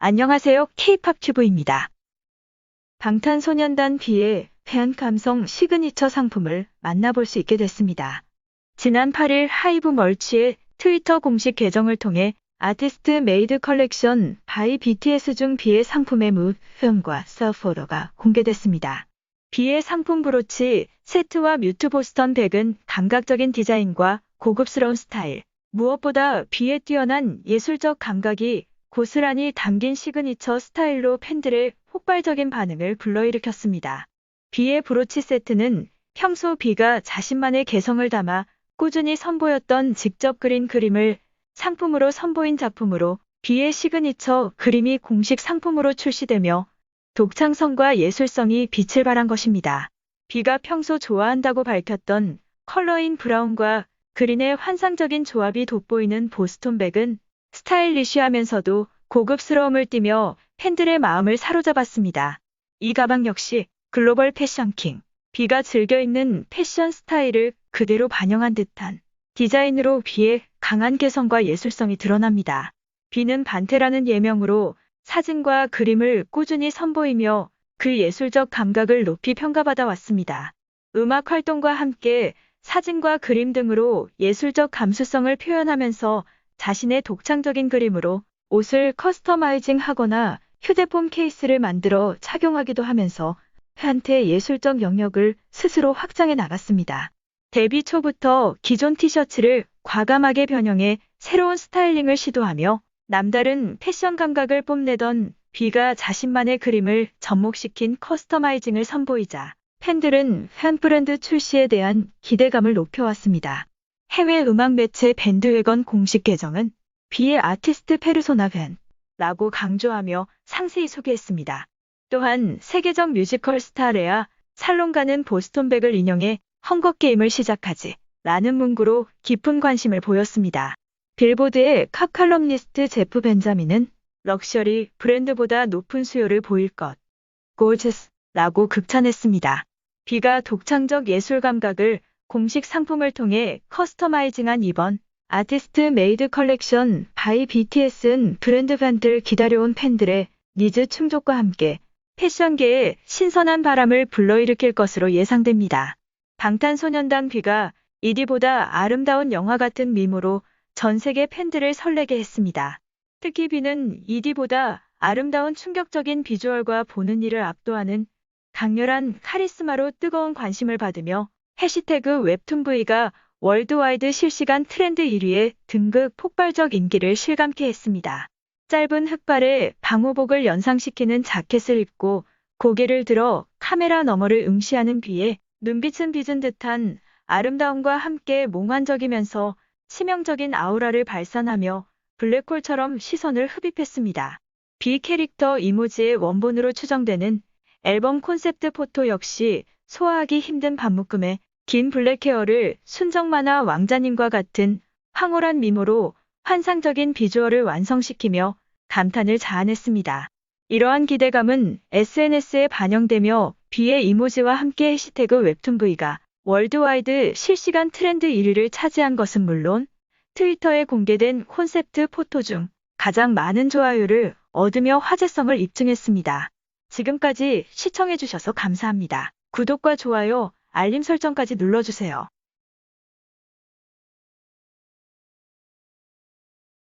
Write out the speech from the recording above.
안녕하세요. K-팝 튜브입니다. 방탄소년단 B의 패한 감성 시그니처 상품을 만나볼 수 있게 됐습니다. 지난 8일 하이브 멀치의 트위터 공식 계정을 통해 아티스트 메이드 컬렉션 바이 BTS 중 B의 상품의 무흠과 서포로가 공개됐습니다. B의 상품 브로치, 세트와 뮤트 보스턴 백은 감각적인 디자인과 고급스러운 스타일, 무엇보다 B의 뛰어난 예술적 감각이 고스란히 담긴 시그니처 스타일로 팬들의 폭발적인 반응을 불러일으켰습니다. B의 브로치 세트는 평소 B가 자신만의 개성을 담아 꾸준히 선보였던 직접 그린 그림을 상품으로 선보인 작품으로 B의 시그니처 그림이 공식 상품으로 출시되며 독창성과 예술성이 빛을 발한 것입니다. B가 평소 좋아한다고 밝혔던 컬러인 브라운과 그린의 환상적인 조합이 돋보이는 보스톤백은 스타일리시하면서도 고급스러움을 띠며 팬들의 마음을 사로잡았습니다. 이 가방 역시 글로벌 패션킹, B가 즐겨 입는 패션 스타일을 그대로 반영한 듯한 디자인으로 B의 강한 개성과 예술성이 드러납니다. B는 반테라는 예명으로 사진과 그림을 꾸준히 선보이며 그 예술적 감각을 높이 평가받아 왔습니다. 음악 활동과 함께 사진과 그림 등으로 예술적 감수성을 표현하면서 자신의 독창적인 그림으로 옷을 커스터마이징 하거나 휴대폰 케이스를 만들어 착용하기도 하면서 팬한테 예술적 영역을 스스로 확장해 나갔습니다. 데뷔 초부터 기존 티셔츠를 과감하게 변형해 새로운 스타일링을 시도하며 남다른 패션 감각을 뽐내던 B가 자신만의 그림을 접목시킨 커스터마이징을 선보이자 팬들은 팬 브랜드 출시에 대한 기대감을 높여왔습니다. 해외 음악 매체 밴드웨건 공식 계정은 B의 아티스트 페르소나 밴라고 강조하며 상세히 소개했습니다. 또한 세계적 뮤지컬 스타 레아 살롱가는 보스톤백을 인용해 헝거게임을 시작하지 라는 문구로 깊은 관심을 보였습니다. 빌보드의 카 칼럼니스트 제프 벤자민은 럭셔리 브랜드보다 높은 수요를 보일 것. 골즈스 라고 극찬했습니다. B가 독창적 예술 감각을 공식 상품을 통해 커스터마이징한 이번 아티스트 메이드 컬렉션 바이 BTS는 브랜드 팬들 기다려온 팬들의 니즈 충족과 함께 패션계에 신선한 바람을 불러일으킬 것으로 예상됩니다. 방탄소년단 B가 이디보다 아름다운 영화 같은 미모로 전 세계 팬들을 설레게 했습니다. 특히 B는 이디보다 아름다운 충격적인 비주얼과 보는 이를 압도하는 강렬한 카리스마로 뜨거운 관심을 받으며 해시태그 웹툰 V가 월드와이드 실시간 트렌드 1위에 등극 폭발적 인기를 실감케 했습니다. 짧은 흑발에 방호복을 연상시키는 자켓을 입고 고개를 들어 카메라 너머를 응시하는 비에 눈빛은 빚은 듯한 아름다움과 함께 몽환적이면서 치명적인 아우라를 발산하며 블랙홀처럼 시선을 흡입했습니다. 비 캐릭터 이모지의 원본으로 추정되는 앨범 콘셉트 포토 역시 소화하기 힘든 반묶음에 긴 블랙 헤어를 순정 만화 왕자님과 같은 황홀한 미모로 환상적인 비주얼을 완성시키며 감탄을 자아냈습니다. 이러한 기대감은 SNS에 반영되며 비의 이모지와 함께 해시태그 웹툰 V가 월드와이드 실시간 트렌드 1위를 차지한 것은 물론 트위터에 공개된 콘셉트 포토 중 가장 많은 좋아요를 얻으며 화제성을 입증했습니다. 지금까지 시청해주셔서 감사합니다. 구독과 좋아요, 알림 설정까지 눌러주세요.